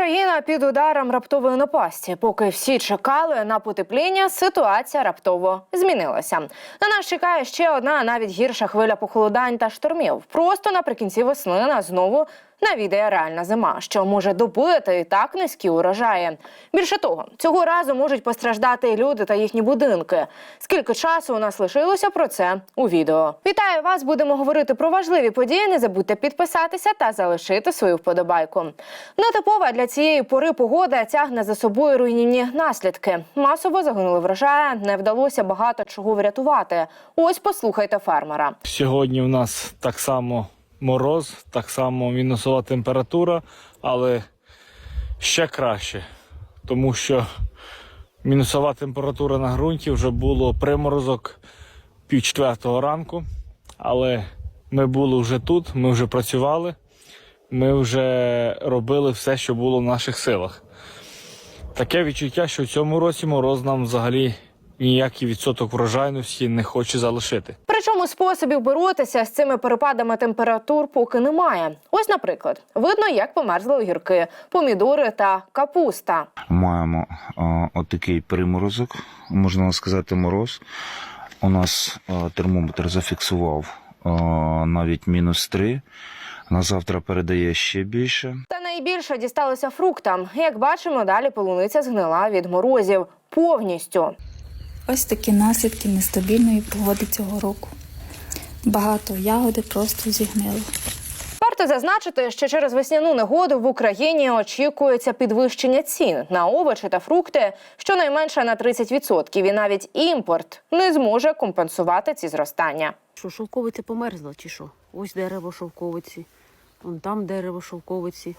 Україна під ударом раптової напасті. Поки всі чекали на потепління, ситуація раптово змінилася. На нас чекає ще одна навіть гірша хвиля похолодань та штормів. Просто наприкінці весни нас знову навідає реальна зима, що може добити і так низькі урожаї. Більше того, цього разу можуть постраждати і люди та їхні будинки. Скільки часу у нас лишилося про це у відео? Вітаю вас! Будемо говорити про важливі події. Не забудьте підписатися та залишити свою вподобайку. Нетипова для цієї пори погода тягне за собою руйнівні наслідки. Масово загинули врожаї, не вдалося багато чого врятувати. Ось послухайте фермера. Сьогодні у нас так само мороз, так само мінусова температура, але ще краще, тому що мінусова температура на ґрунті вже було приморозок пів четвертого ранку. Але ми були вже тут, ми вже працювали, ми вже робили все, що було в наших силах. Таке відчуття, що в цьому році мороз нам взагалі ніякий відсоток врожайності не хоче залишити. Причому способів боротися з цими перепадами температур поки немає. Ось, наприклад, видно, як померзли огірки, помідори та капуста. маємо а, отакий приморозок, можна сказати, мороз. У нас а, термометр зафіксував а, навіть мінус 3. На завтра передає ще більше. Та найбільше дісталося фруктам. Як бачимо, далі полуниця згнила від морозів повністю. Ось такі наслідки нестабільної погоди цього року. Багато ягоди просто зігнили. Варто зазначити, що через весняну негоду в Україні очікується підвищення цін на овочі та фрукти щонайменше на 30%. І навіть імпорт не зможе компенсувати ці зростання. Що шовковиця померзла, чи що? Ось дерево шовковиці, вон там дерево шовковиці.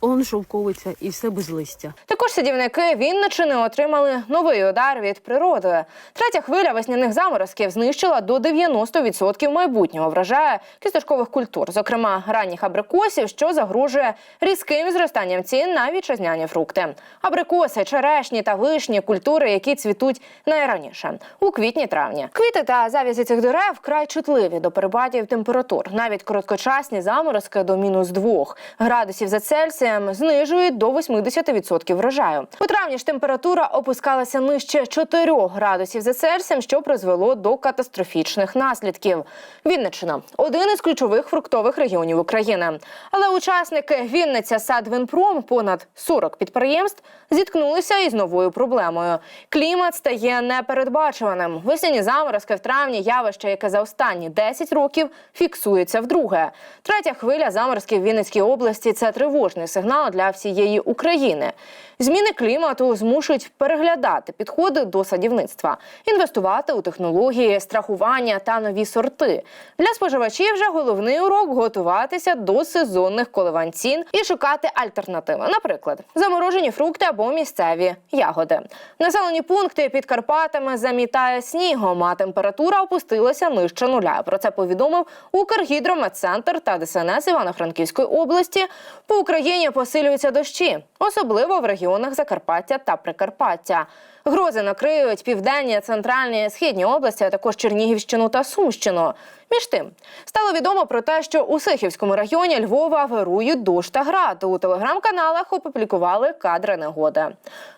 Он шовковиця і все без листя. Також садівники Вінничини отримали новий удар від природи. Третя хвиля весняних заморозків знищила до 90% майбутнього врожаю кісточкових культур, зокрема ранніх абрикосів, що загрожує різким зростанням цін на вітчизняні фрукти. Абрикоси, черешні та вишні культури, які цвітуть найраніше у квітні-травні. Квіти та завязі цих дерев вкрай чутливі до перепадів температур. Навіть короткочасні заморозки до мінус 2 градусів за Цельсієм знижують до 80% врожаю. У травні ж температура опускалася нижче 4 градусів за Цельсієм, що призвело до катастрофічних наслідків. Вінниччина один із ключових фруктових регіонів України. Але учасники Вінниця Садвинпром, понад 40 підприємств, зіткнулися із новою проблемою. Клімат стає непередбачуваним. Весняні заморозки в травні явище, яке за останні 10 років фіксується вдруге. Третя хвиля заморозків в Вінницькій області це тривожний сигнал для всієї України. Зміни клімату змушують переглядати підходи до садівництва, інвестувати у технології, страхування та нові сорти. Для споживачів же головний урок готуватися до сезонних коливань цін і шукати альтернативи. Наприклад, заморожені фрукти або місцеві ягоди. Населені пункти під Карпатами замітає снігом, а температура опустилася нижче нуля. Про це повідомив Укргідрометцентр та ДСНС Івано-Франківської області. По Україні посилюються дощі, особливо в регіонах Закарпаття та Прикарпаття. Грози накриють південні, центральні, східні області, а також Чернігівщину та Сумщину. Між тим стало відомо про те, що у Сихівському районі Львова вирують дощ та град. У телеграм-каналах опублікували кадри негоди.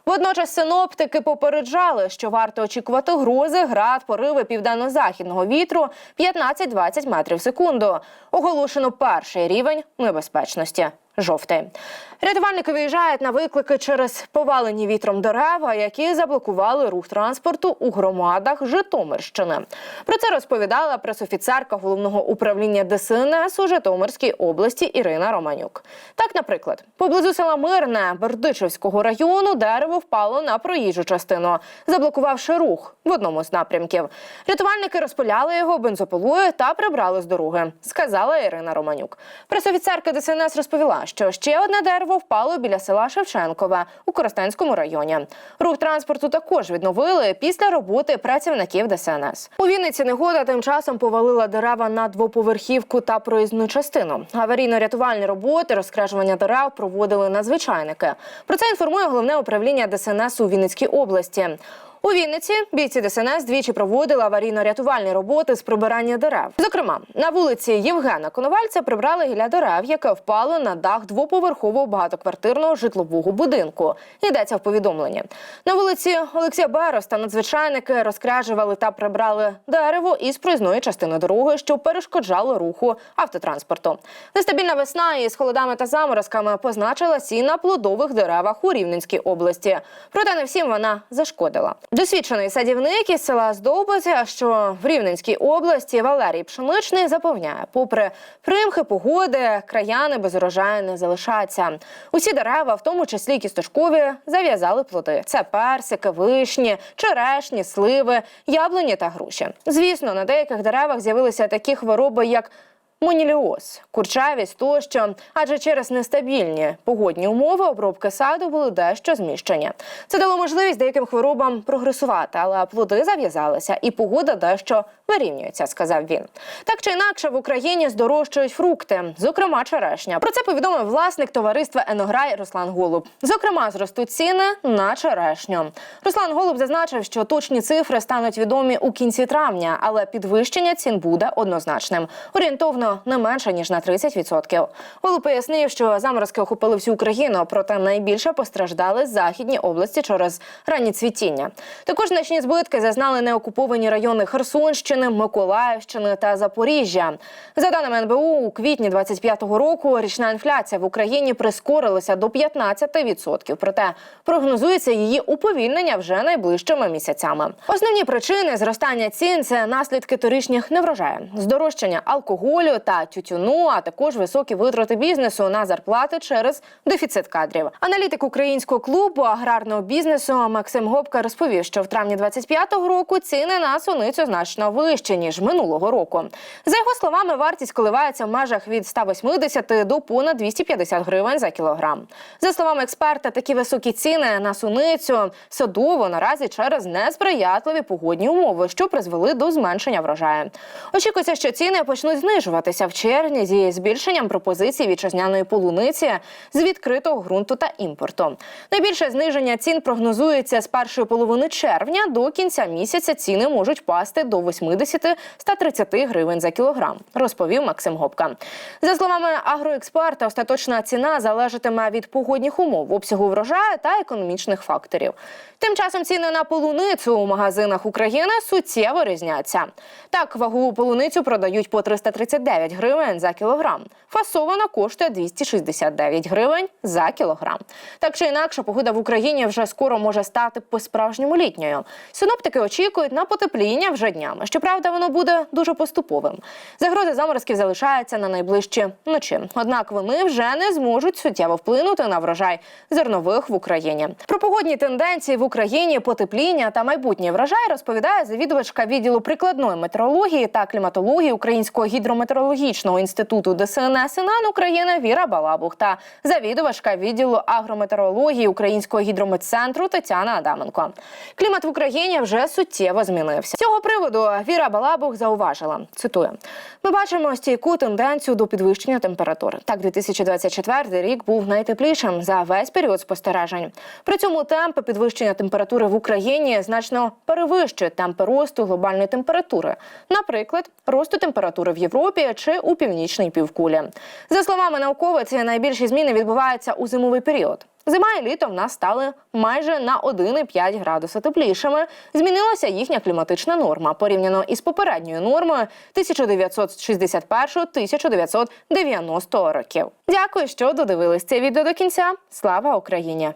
Водночас синоптики попереджали, що варто очікувати грози, град, пориви південно-західного вітру 15-20 метрів в секунду. Оголошено перший рівень небезпечності. Жовтий. Рятувальники виїжджають на виклики через повалені вітром дерева, які заблокували рух транспорту у громадах Житомирщини. Про це розповідала пресофіцерка головного управління ДСНС у Житомирській області Ірина Романюк. Так, наприклад, поблизу села Мирне Бердичевського району дерево впало на проїжджу частину, заблокувавши рух в одному з напрямків. Рятувальники розпиляли його бензопилою та прибрали з дороги, сказала Ірина Романюк. Пресофіцерка ДСНС розповіла, що ще одне дерево впало біля села Шевченкове у Коростенському районі. Рух транспорту також відновили після роботи працівників ДСНС. У Вінниці негода тим часом повалила дерева на двоповерхівку та проїзну частину. Аварійно-рятувальні роботи, розкрежування дерев проводили надзвичайники. Про це інформує головне управління ДСНС у Вінницькій області. У Вінниці бійці ДСНС двічі проводили аварійно-рятувальні роботи з прибирання дерев. Зокрема, на вулиці Євгена Коновальця прибрали гілля дерев, яке впало на дах двоповерхового багатоквартирного житлового будинку. Йдеться в повідомленні. На вулиці Олексія Бероста надзвичайники розкряжували та прибрали дерево із проїзної частини дороги, що перешкоджало руху автотранспорту. Нестабільна весна із холодами та заморозками позначилась і на плодових деревах у Рівненській області. Проте не всім вона зашкодила. Досвідчений садівник із села Здобиця, що в Рівненській області Валерій Пшеничний запевняє, попри примхи погоди, краяни без урожаю не залишаться. Усі дерева, в тому числі кісточкові, зав'язали плоди. Це персики, вишні, черешні, сливи, яблуні та груші. Звісно, на деяких деревах з'явилися такі хвороби, як Моніліоз, курчавість тощо, адже через нестабільні погодні умови обробки саду були дещо зміщені. Це дало можливість деяким хворобам прогресувати, але плоди зав'язалися, і погода дещо вирівнюється, сказав він. Так чи інакше в Україні здорожчують фрукти, зокрема черешня. Про це повідомив власник товариства Енограй Руслан Голуб. Зокрема, зростуть ціни на черешню. Руслан Голуб зазначив, що точні цифри стануть відомі у кінці травня, але підвищення цін буде однозначним. Орієнтовно не менше ніж на 30%. Голуб пояснив, що заморозки охопили всю Україну, проте найбільше постраждали західні області через ранні цвітіння. Також значні збитки зазнали неокуповані райони Херсонщини, Миколаївщини та Запоріжжя. За даними НБУ, у квітні 25-го року річна інфляція в Україні прискорилася до 15%. Проте прогнозується її уповільнення вже найближчими місяцями. Основні причини зростання цін це наслідки торішніх неврожаїв, здорожчання алкоголю та тютюну, а також високі витрати бізнесу на зарплати через дефіцит кадрів. Аналітик українського клубу аграрного бізнесу Максим Гопка розповів, що в травні 25-го року ціни на суницю значно вищі ніж минулого року. За його словами, вартість коливається в межах від 180 до понад 250 гривень за кілограм. За словами експерта, такі високі ціни на суницю садово наразі через несприятливі погодні умови, що призвели до зменшення врожаю. Очікується, що ціни почнуть знижуватися в червні зі збільшенням пропозицій вітчизняної полуниці з відкритого ґрунту та імпорту. Найбільше зниження цін прогнозується з першої половини червня до кінця місяця. Ціни можуть пасти до 80-130 гривень за кілограм, розповів Максим Гопка. За словами агроексперта, остаточна ціна залежатиме від погодних умов, обсягу врожаю та економічних факторів. Тим часом ціни на полуницю у магазинах України суттєво різняться. Так, вагову полуницю продають по 339 гривень за кілограм. Фасована коштує 269 гривень за кілограм. Так чи інакше, погода в Україні вже скоро може стати по-справжньому літньою. Синоптики очікують на потепління вже днями. Щоправда, воно буде дуже поступовим. Загрози заморозків залишаються на найближчі ночі. Однак вони вже не зможуть суттєво вплинути на врожай зернових в Україні. Про погодні тенденції в Україні, потепління та майбутній врожай розповідає завідувачка відділу прикладної метеорології та кліматології Українського гідрометеорологічного інституту ДСНС НАН України Віра Балабух та завідувачка відділу агрометеорології Українського гідрометцентру Тетяна Адаменко. Клімат в Україні вже суттєво змінився. З цього приводу Віра Балабух зауважила. Цитую: ми бачимо стійку тенденцію до підвищення температур. Так, 2024 рік був найтеплішим за весь період спостережень. При цьому темпи підвищення температури в Україні значно перевищують темпи росту глобальної температури, наприклад, росту температури в Європі чи у північній півкулі. За словами науковиці, найбільші зміни відбуваються у зимовий період. Зима і літо в нас стали майже на 1,5 градуса теплішими. Змінилася їхня кліматична норма порівняно із попередньою нормою 1961-1990 років. Дякую, що додивились це відео до кінця. Слава Україні!